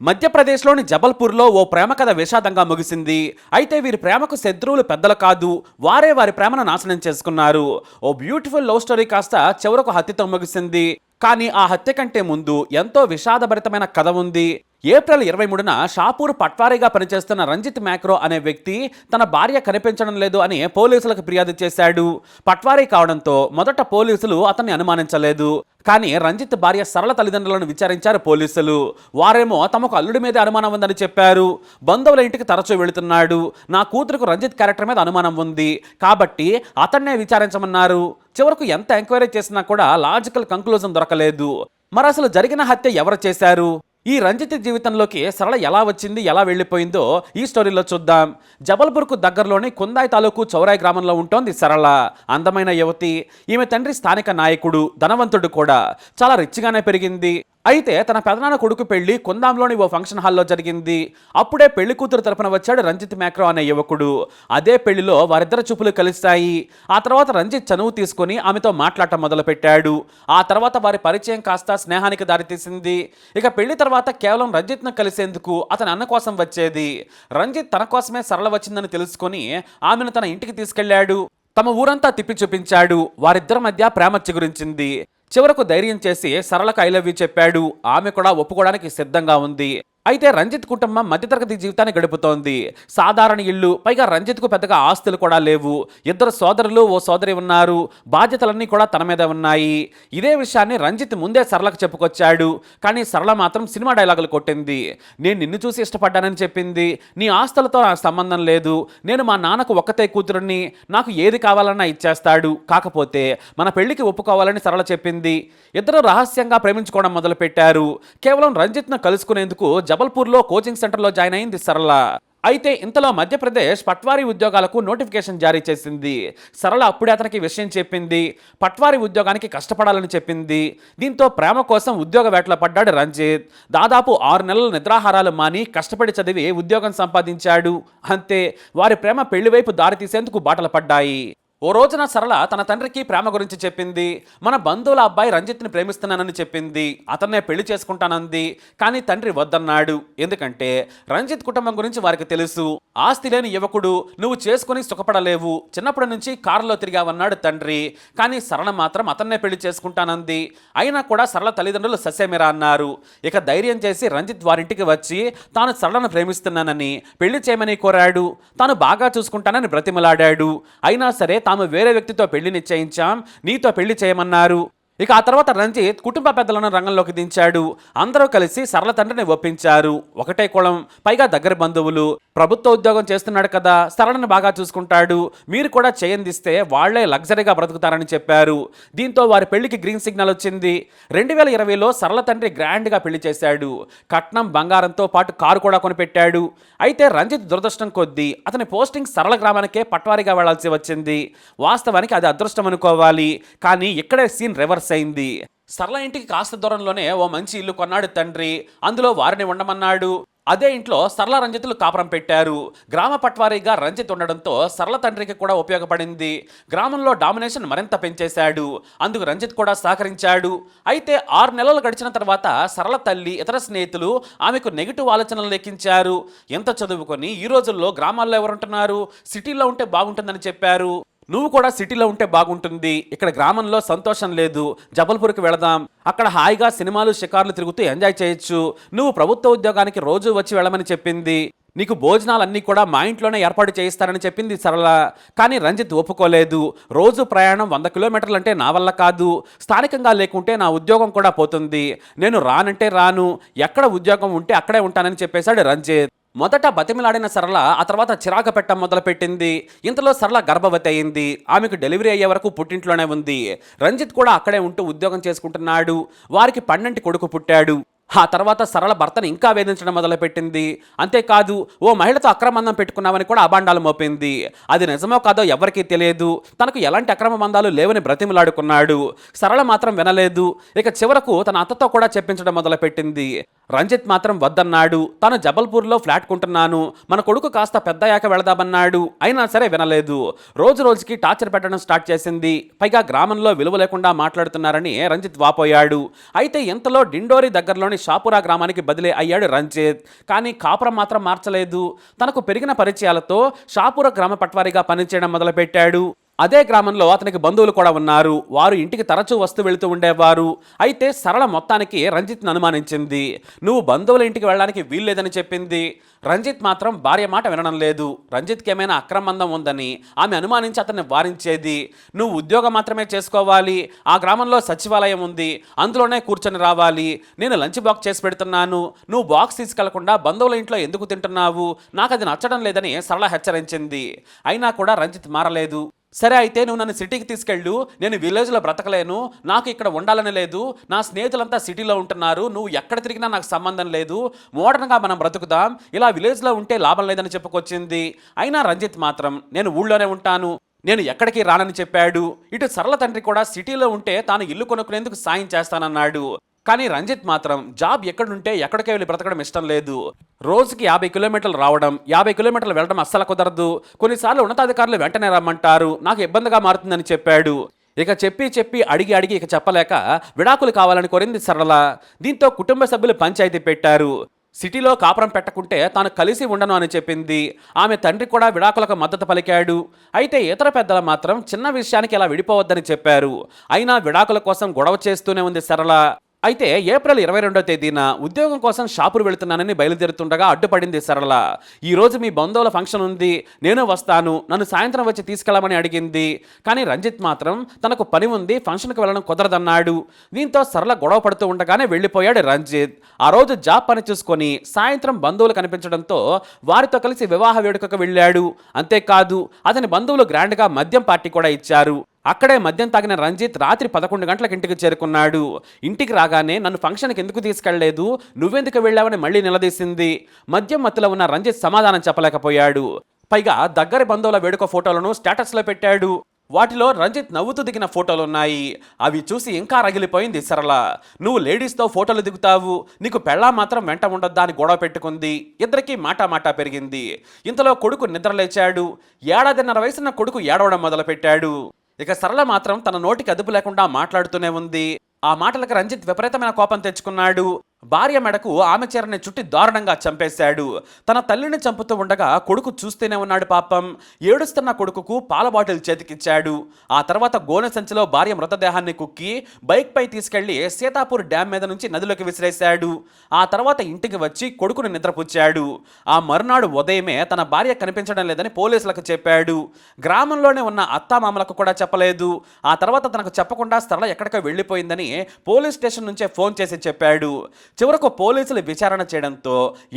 మధ్యప్రదేశ్లోని జబల్పూర్లో ఓ ప్రేమ కథ విషాదంగా ముగిసింది. అయితే వీరి ప్రేమకు శత్రువులు పెద్దలు కాదు వారే వారి ప్రేమను నాశనం చేసుకున్నారు. ఓ బ్యూటిఫుల్ లవ్ స్టోరీ కాస్త చివరకు హత్యతో ముగిసింది. కానీ ఆ హత్య కంటే ముందు ఎంతో విషాదభరితమైన కథ ఉంది. ఏప్రిల్ ఇరవై మూడున షాపూర్ పట్వారీగా పనిచేస్తున్న రంజిత్ మ్యాక్రో అనే వ్యక్తి తన భార్య కనిపించడం లేదు అని పోలీసులకు ఫిర్యాదు చేశాడు. పట్వారీ కావడంతో మొదట పోలీసులు అతన్ని అనుమానించలేదు. కానీ రంజిత్ భార్య సరళ తల్లిదండ్రులను విచారించారు పోలీసులు. వారేమో తమకు అల్లుడి మీద అనుమానం ఉందని చెప్పారు. బంధువుల ఇంటికి తరచూ వెళుతున్నాడు. నా కూతురుకు రంజిత్ క్యారెక్టర్ మీద అనుమానం ఉంది. కాబట్టి అతన్నే విచారించమన్నారు. చివరకు ఎంత ఎంక్వైరీ చేసినా కూడా లాజికల్ కంక్లూజన్ దొరకలేదు. మరి అసలు జరిగిన హత్య ఎవరు చేశారు? ఈ రంజిత్ జీవితంలోకి సరళ ఎలా వచ్చింది ఎలా వెళ్ళిపోయిందో ఈ స్టోరీలో చూద్దాం. జబల్పూర్కు దగ్గరలోని కుందాయి తాలూకు చౌరాయి గ్రామంలో ఉంటోంది సరళ. అందమైన యువతి. ఈమె తండ్రి స్థానిక నాయకుడు ధనవంతుడు కూడా. చాలా రిచ్గానే పెరిగింది. అయితే తన పెదనాన్న కొడుకు పెళ్ళి కొందాంలోని ఓ ఫంక్షన్ హాల్లో జరిగింది. అప్పుడే పెళ్ళి కూతురు తరపున వచ్చాడు రంజిత్ మ్యాక్రో అనే యువకుడు. అదే పెళ్ళిలో వారిద్దరు చూపులు కలిశాయి. ఆ తర్వాత రంజిత్ చనువు తీసుకొని ఆమెతో మాట్లాడటం మొదలుపెట్టాడు. ఆ తర్వాత వారి పరిచయం కాస్త స్నేహానికి దారితీసింది. ఇక పెళ్ళి తర్వాత కేవలం రంజిత్ను కలిసేందుకు అతని అన్న కోసం వచ్చేది. రంజిత్ తన కోసమే సరళ వచ్చిందని తెలుసుకొని ఆమెను తన ఇంటికి తీసుకెళ్ళాడు. తమ ఊరంతా తిప్పి చూపించాడు. వారిద్దరి మధ్య ప్రేమ చిగురించింది. చివరకు ధైర్యం చేసి సరళకు ఐ లవ్ యూ చెప్పాడు. ఆమె కూడా ఒప్పుకోవడానికి సిద్ధంగా ఉంది. అయితే రంజిత్ కుటుంబం మధ్యతరగతి జీవితాన్ని గడుపుతోంది. సాధారణ ఇల్లు పైగా రంజిత్కు పెద్దగా ఆస్తులు కూడా లేవు. ఇద్దరు సోదరులు ఓ సోదరి ఉన్నారు. బాధ్యతలన్నీ కూడా తన మీద ఉన్నాయి. ఇదే విషయాన్ని రంజిత్ ముందే సరళకు చెప్పుకొచ్చాడు. కానీ సరళ మాత్రం సినిమా డైలాగులు కొట్టింది. నేను నిన్ను చూసి ఇష్టపడ్డానని చెప్పింది. నీ ఆస్తులతో నాకు సంబంధం లేదు. నేను మా నాన్నకు ఒక్కతే కూతురుని. నాకు ఏది కావాలన్నా ఇచ్చేస్తాడు. కాకపోతే మన పెళ్ళికి ఒప్పుకోవాలని సరళ చెప్పింది. ఇద్దరు రహస్యంగా ప్రేమించుకోవడం మొదలుపెట్టారు. కేవలం రంజిత్ను కలుసుకునేందుకు జబల్పూర్లో కోచింగ్ సెంటర్లో జాయిన్ అయింది సరళ. అయితే ఇంతలో మధ్యప్రదేశ్ పట్వారీ ఉద్యోగాలకు నోటిఫికేషన్ జారీ చేసింది. సరళ అప్పుడే అతనికి విషయం చెప్పింది. పట్వారీ ఉద్యోగానికి కష్టపడాలని చెప్పింది. దీంతో ప్రేమ కోసం ఉద్యోగ వేటలో పడ్డాడు రంజిత్. దాదాపు ఆరు నెలల నిద్రాహారాలు మాని కష్టపడి చదివి ఉద్యోగం సంపాదించాడు? అంతే. వారి ప్రేమ పెళ్ళి వైపు దారి తీసేందుకు బాటలు పడ్డాయి. ఓ రోజున సరళ తన తండ్రికి ప్రేమ గురించి చెప్పింది. మన బంధువుల అబ్బాయి రంజిత్ని ప్రేమిస్తున్నానని చెప్పింది. అతన్నే పెళ్ళి చేసుకుంటానంది. కానీ తండ్రి వద్దన్నాడు. ఎందుకంటే రంజిత్ కుటుంబం గురించి వారికి తెలుసు. ఆస్తి లేని యువకుడు నువ్వు చేసుకుని సుఖపడలేవు. చిన్నప్పటి నుంచి కారులో తిరిగావన్నాడు తండ్రి. కానీ సరళ మాత్రం అతన్నే పెళ్ళి చేసుకుంటానంది. అయినా కూడా సరళ తల్లిదండ్రులు ససేమిరా అన్నారు. ఇక ధైర్యం చేసి రంజిత్ వారింటికి వచ్చి తాను సరళను ప్రేమిస్తున్నానని పెళ్ళి చేయమని కోరాడు. తాను బాగా చూసుకుంటానని బ్రతిమలాడాడు. అయినా సరే తాము వేరే వ్యక్తితో పెళ్ళి నిశ్చయించాం. నీతో పెళ్ళి చేయమన్నారు. ఇక ఆ తర్వాత రంజిత్ కుటుంబ పెద్దలను రంగంలోకి దించాడు. అందరూ కలిసి సరళ తండ్రిని ఒప్పించారు. ఒకటే కులం పైగా దగ్గర బంధువులు. ప్రభుత్వ ఉద్యోగం చేస్తున్నాడు కదా సరళను బాగా చూసుకుంటాడు మీరు కూడా చేయందిస్తే వాళ్ళే లగ్జరీగా బ్రతుకుతారని చెప్పారు. దీంతో వారి పెళ్ళికి గ్రీన్ సిగ్నల్ వచ్చింది. రెండు వేల ఇరవైలో సరళ తండ్రి గ్రాండ్గా పెళ్ళి చేశాడు. కట్నం బంగారంతో పాటు కారు కూడా కొనిపెట్టాడు. అయితే రంజిత్ దురదృష్టం కొద్దీ అతని పోస్టింగ్ సరళ గ్రామానికే పట్వారీగా వెళ్ళాల్సి వచ్చింది. వాస్తవానికి అది అదృష్టం అనుకోవాలి. కానీ ఇక్కడే సీన్ రివర్స్ అయింది. సరళ ఇంటికి కాస్త దూరంలోనే ఓ మంచి ఇల్లు కొన్నాడు తండ్రి. అందులో వారిని ఉండమన్నాడు. అదే ఇంట్లో సరళ రంజితులు కాపురం పెట్టారు. గ్రామ పట్వారీగా రంజిత్ ఉండడంతో సరళ తండ్రికి కూడా ఉపయోగపడింది. గ్రామంలో డామినేషన్ మరింత పెంచేశాడు. అందుకు రంజిత్ కూడా సహకరించాడు. అయితే ఆరు నెలలు గడిచిన తర్వాత సరళ తల్లి ఇతర స్నేహితులు ఆమెకు నెగిటివ్ ఆలోచనలు లెక్కించారు ఎంత చదువుకొని ఈ రోజుల్లో గ్రామాల్లో ఎవరుంటున్నారు? సిటీలో ఉంటే బాగుంటుందని చెప్పారు. నువ్వు కూడా సిటీలో ఉంటే బాగుంటుంది. ఇక్కడ గ్రామంలో సంతోషం లేదు. జబల్పూర్కి వెళదాం. అక్కడ హాయిగా సినిమాలు షికార్లు తిరుగుతూ ఎంజాయ్ చేయొచ్చు. నువ్వు ప్రభుత్వ ఉద్యోగానికి రోజు వచ్చి వెళ్ళమని చెప్పింది. నీకు భోజనాలన్నీ కూడా మా ఇంట్లోనే ఏర్పాటు చేయిస్తారని చెప్పింది సరళ. కానీ రంజిత్ ఒప్పుకోలేదు. రోజు ప్రయాణం వంద కిలోమీటర్లు అంటే నా వల్ల కాదు. స్థానికంగా లేకుంటే నా ఉద్యోగం కూడా పోతుంది. నేను రానంటే రాను. ఎక్కడ ఉద్యోగం ఉంటే అక్కడే ఉంటానని చెప్పేశాడు రంజిత్. మొదట బతిమిలాడిన సరళ ఆ తర్వాత చిరాకు పెట్టడం మొదలుపెట్టింది. ఇంతలో సరళ గర్భవతి అయింది. ఆమెకు డెలివరీ అయ్యే వరకు పుట్టింట్లోనే ఉంది. రంజిత్ కూడా అక్కడే ఉంటూ ఉద్యోగం చేసుకుంటున్నాడు. వారికి పన్నెంటి కొడుకు పుట్టాడు. ఆ తర్వాత సరళ భర్తను ఇంకా వేధించడం మొదలుపెట్టింది. అంతేకాదు ఓ మహిళతో అక్రమందం పెట్టుకున్నామని కూడా అబాండాలు మోపింది. అది నిజమో కాదో ఎవరికీ తెలియదు. తనకు ఎలాంటి అక్రమ బంధాలు లేవని బ్రతిమలాడుకున్నాడు. సరళ మాత్రం వినలేదు. ఇక చివరకు తన అత్తతో కూడా చెప్పించడం మొదలుపెట్టింది. రంజిత్ మాత్రం వద్దన్నాడు. తను జబల్పూర్లో ఫ్లాట్ కొంటున్నాను. మన కొడుకు కాస్త పెద్దయ్యాక వెళదామన్నాడు. అయినా సరే వినలేదు. రోజు రోజుకి టార్చర్ పెట్టడం స్టార్ట్ చేసింది. పైగా గ్రామంలో విలువ లేకుండా మాట్లాడుతున్నారని రంజిత్ వాపోయాడు. అయితే ఇంతలో డిండోరి దగ్గరలోని షాపురా గ్రామానికి బదిలీ అయ్యాడు రంజిత్. కానీ కాపురం మాత్రం మార్చలేదు. తనకు పెరిగిన పరిచయాలతో షాపుర గ్రామ పట్వారీగా పనిచేయడం మొదలుపెట్టాడు. అదే గ్రామంలో అతనికి బంధువులు కూడా ఉన్నారు. వారు ఇంటికి తరచూ వస్తూ వెళుతూ ఉండేవారు. అయితే సరళ మొత్తానికి రంజిత్ను అనుమానించింది. నువ్వు బంధువుల ఇంటికి వెళ్ళడానికి వీల్లేదని చెప్పింది. రంజిత్ మాత్రం భార్య మాట వినడం లేదు. రంజిత్కి ఏమైనా అక్రమందం ఉందని ఆమె అనుమానించి అతన్ని వారించేది. నువ్వు ఉద్యోగం మాత్రమే చేసుకోవాలి. ఆ గ్రామంలో సచివాలయం ఉంది. అందులోనే కూర్చొని రావాలి. నేను లంచ్ బాక్స్ చేసి పెడుతున్నాను. నువ్వు బాక్స్ తీసుకెళ్ళకుండా బంధువుల ఇంట్లో ఎందుకు తింటున్నావు? నాకు అది నచ్చడం లేదని సరళ హెచ్చరించింది. అయినా కూడా రంజిత్ మారలేదు. సరే అయితే నువ్వు నన్ను సిటీకి తీసుకెళ్ళు నేను విలేజ్లో బ్రతకలేను నాకు ఇక్కడ ఉండాలని లేదు నా స్నేహితులంతా సిటీలో ఉంటున్నారు నువ్వు ఎక్కడ తిరిగినా నాకు సంబంధం లేదు మోడర్న్గా మనం బ్రతుకుదాం ఇలా విలేజ్లో ఉంటే లాభం లేదని చెప్పుకొచ్చింది. అయినా రంజిత్ మాత్రం నేను ఊళ్ళోనే ఉంటాను నేను ఎక్కడికి రానని చెప్పాడు. ఇటు సరళ తండ్రి కూడా సిటీలో ఉంటే తాను ఇల్లు కొనుక్కునేందుకు సాయం చేస్తానన్నాడు. కానీ రంజిత్ మాత్రం జాబ్ ఎక్కడుంటే ఎక్కడికే వెళ్ళి బ్రతకడం ఇష్టం లేదు. రోజుకి యాభై కిలోమీటర్లు రావడం యాభై కిలోమీటర్లు వెళ్ళడం అస్సలు కుదరదు. కొన్నిసార్లు ఉన్నతాధికారులు వెంటనే రమ్మంటారు. నాకు ఇబ్బందిగా మారుతుందని చెప్పాడు. ఇక చెప్పి చెప్పి అడిగి అడిగి ఇక చెప్పలేక విడాకులు కావాలని కోరింది సరళ. దీంతో కుటుంబ సభ్యులు పంచాయతీ పెట్టారు. సిటీలో కాపురం పెట్టకుంటే తాను కలిసి ఉండను అని చెప్పింది. ఆమె తండ్రి కూడా విడాకులకు మద్దతు పలికాడు. అయితే ఇతర పెద్దలు మాత్రం చిన్న విషయానికి ఇలా విడిపోవద్దని చెప్పారు. అయినా విడాకుల కోసం గొడవ చేస్తూనే ఉంది సరళ. అయితే ఏప్రిల్ ఇరవై రెండో తేదీన ఉద్యోగం కోసం షాపులు వెళుతున్నానని బయలుదేరుతుండగా అడ్డుపడింది సరళ. ఈ రోజు మీ బంధువుల ఫంక్షన్ ఉంది నేను వస్తాను నన్ను సాయంత్రం వచ్చి తీసుకెళ్ళమని అడిగింది. కానీ రంజిత్ మాత్రం తనకు పని ఉంది ఫంక్షన్కి వెళ్ళడం కుదరదన్నాడు. దీంతో సరళ గొడవ పడుతూ ఉండగానే వెళ్ళిపోయాడు రంజిత్. ఆ రోజు జాబ్ పని చూసుకొని సాయంత్రం బంధువులు కనిపించడంతో వారితో కలిసి వివాహ వేడుకకు వెళ్ళాడు. అంతేకాదు అతని బంధువులు గ్రాండ్గా మద్యం పార్టీ కూడా ఇచ్చారు. అక్కడే మద్యం తాగిన రంజిత్ రాత్రి పదకొండు గంటలకు ఇంటికి చేరుకున్నాడు. ఇంటికి రాగానే నన్ను ఫంక్షన్కి ఎందుకు తీసుకెళ్ళలేదు నువ్వెందుకు వెళ్ళావని మళ్ళీ నిలదీసింది. మద్యం మత్తులో ఉన్న రంజిత్ సమాధానం చెప్పలేకపోయాడు. పైగా దగ్గరి బంధువుల వేడుక ఫోటోలను స్టేటస్లో పెట్టాడు. వాటిలో రంజిత్ నవ్వుతూ దిగిన ఫోటోలు ఉన్నాయి అవి చూసి ఇంకా రగిలిపోయింది సరళ. నువ్వు లేడీస్తో ఫోటోలు దిగుతావు. నీకు పెళ్ళా మాత్రం వెంట ఉండొద్దా అని గొడవ పెట్టుకుంది. ఇద్దరికీ మాటా మాటా పెరిగింది. ఇంతలో కొడుకు నిద్రలేచాడు. ఏడాదిన్నర వయసున్న కొడుకు ఏడవడం మొదలుపెట్టాడు. ఇక సరళ మాత్రం తన నోటికి అదుపు లేకుండా మాట్లాడుతూనే ఉంది. ఆ మాటలకు రంజిత్ విపరీతమైన కోపం తెచ్చుకున్నాడు. భార్య మెడకు ఆమె చీరని చుట్టి దారుణంగా చంపేశాడు. తన తల్లిని చంపుతూ ఉండగా కొడుకు చూస్తూనే ఉన్నాడు పాపం. ఏడుస్తున్న కొడుకుకు పాల బాటిల్ చేతికిచ్చాడు. ఆ తర్వాత గోనె సంచిలో భార్య మృతదేహాన్ని కుక్కి బైక్పై తీసుకెళ్ళి సీతాపూర్ డ్యామ్ మీద నుంచి నదిలోకి విసిరేశాడు. ఆ తర్వాత ఇంటికి వచ్చి కొడుకును నిద్రపుచ్చాడు. ఆ మరునాడు ఉదయమే తన భార్య కనిపించడం లేదని పోలీసులకు చెప్పాడు. గ్రామంలోనే ఉన్న అత్తామామలకు కూడా చెప్పలేదు. ఆ తర్వాత తనకు చెప్పకుండా స్థలం ఎక్కడికో వెళ్ళిపోయిందని పోలీస్ స్టేషన్ నుంచే ఫోన్ చేసి చెప్పాడు. చివరకు పోలీసులు విచారణ చేయడంతో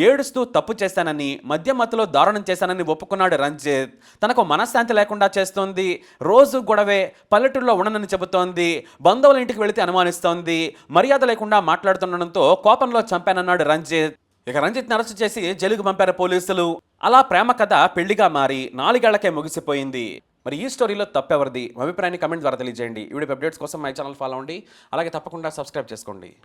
ఏడుస్తూ తప్పు చేశానని మద్య మత్తులో దారుణం చేశానని ఒప్పుకున్నాడు రంజిత్. తనకు మనశ్శాంతి లేకుండా చేస్తోంది. రోజు గొడవే పల్లెటూరులో ఉండనని చెబుతోంది. బంధువుల ఇంటికి వెళితే అనుమానిస్తోంది. మర్యాద లేకుండా మాట్లాడుతుండడంతో కోపంలో చంపానన్నాడు రంజిత్. ఇక రంజిత్ అరెస్ట్ చేసి జైలుకు పంపారు పోలీసులు. అలా ప్రేమ కథ పెళ్ళిగా మారి నాలుగేళ్ళకే ముగిసిపోయింది. మరి ఈ స్టోరీలో తప్పెవరిది? అభిప్రాయాన్ని కమెంట్ ద్వారా తెలియజేయండి. ఈ వీడియో అప్డేట్స్ కోసం మై ఛానల్ ఫాలో అవ్వండి. అలాగే తప్పకుండా సబ్స్క్రైబ్ చేసుకోండి.